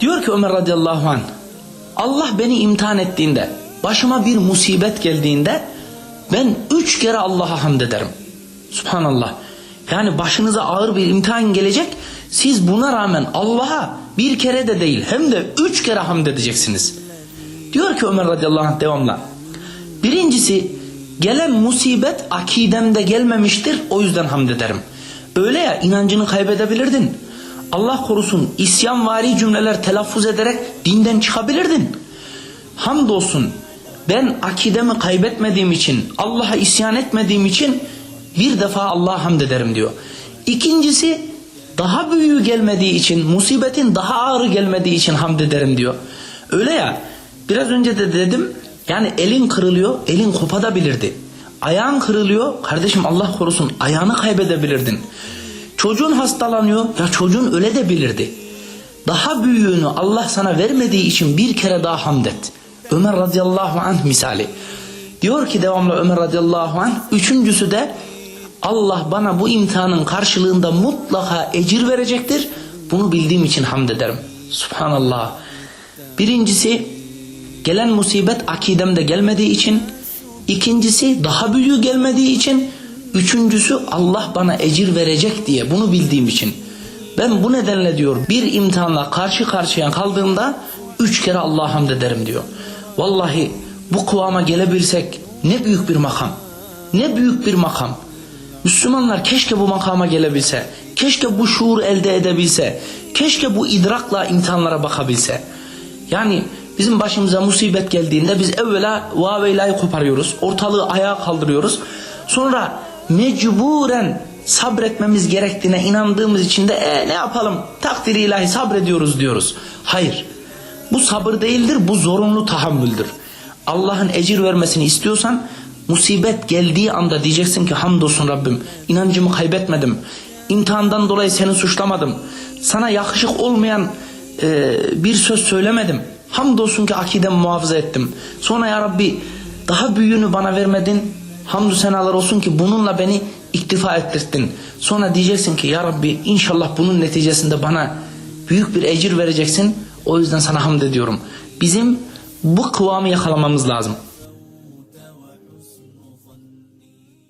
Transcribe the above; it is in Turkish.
Diyor ki Ömer radıyallahu anh Allah beni imtihan ettiğinde başıma bir musibet geldiğinde ben üç kere Allah'a hamd ederim. Subhanallah. Yani başınıza ağır bir imtihan gelecek. Siz buna rağmen Allah'a bir kere de değil hem de üç kere hamd edeceksiniz. Diyor ki Ömer radıyallahu anh devamla. Birincisi gelen musibet akidemde gelmemiştir o yüzden hamd ederim. Öyle ya inancını kaybedebilirdin. Allah korusun isyanvari cümleler telaffuz ederek dinden çıkabilirdin. Hamdolsun ben akidemi kaybetmediğim için Allah'a isyan etmediğim için bir defa Allah'a hamd ederim diyor. İkincisi daha büyüğü gelmediği için musibetin daha ağırı gelmediği için hamd ederim diyor. Öyle ya biraz önce de dedim yani elin kırılıyor elin kopadabilirdi. Ayağın kırılıyor kardeşim Allah korusun ayağını kaybedebilirdin. Çocuğun hastalanıyor ya çocuğun öle de bilirdi. Daha büyüğünü Allah sana vermediği için bir kere daha hamd et. Ömer radıyallahu anh misali. Diyor ki devamlı Ömer radıyallahu anh. Üçüncüsü de Allah bana bu imtihanın karşılığında mutlaka ecir verecektir. Bunu bildiğim için hamd ederim. Subhanallah. Birincisi gelen musibet akidemde gelmediği için. ikincisi daha büyüğü gelmediği için. Üçüncüsü Allah bana ecir verecek diye bunu bildiğim için. Ben bu nedenle diyor bir imtihanla karşı karşıya kaldığımda üç kere Allah'a hamd ederim diyor. Vallahi bu kıvama gelebilsek ne büyük bir makam. Ne büyük bir makam. Müslümanlar keşke bu makama gelebilse. Keşke bu şuur elde edebilse. Keşke bu idrakla imtihanlara bakabilse. Yani bizim başımıza musibet geldiğinde biz evvela vaveylayı koparıyoruz. Ortalığı ayağa kaldırıyoruz. Sonra mecburen sabretmemiz gerektiğine inandığımız için de e, ne yapalım takdiri ilahi sabrediyoruz diyoruz. Hayır bu sabır değildir bu zorunlu tahammüldür. Allah'ın ecir vermesini istiyorsan musibet geldiği anda diyeceksin ki hamdolsun Rabbim inancımı kaybetmedim. İmtihandan dolayı seni suçlamadım. Sana yakışık olmayan e, bir söz söylemedim. Hamdolsun ki akidemi muhafaza ettim. Sonra ya Rabbi daha büyüğünü bana vermedin. Hamdü senalar olsun ki bununla beni iktifa ettirdin. Sonra diyeceksin ki ya Rabbi inşallah bunun neticesinde bana büyük bir ecir vereceksin. O yüzden sana hamd ediyorum. Bizim bu kıvamı yakalamamız lazım.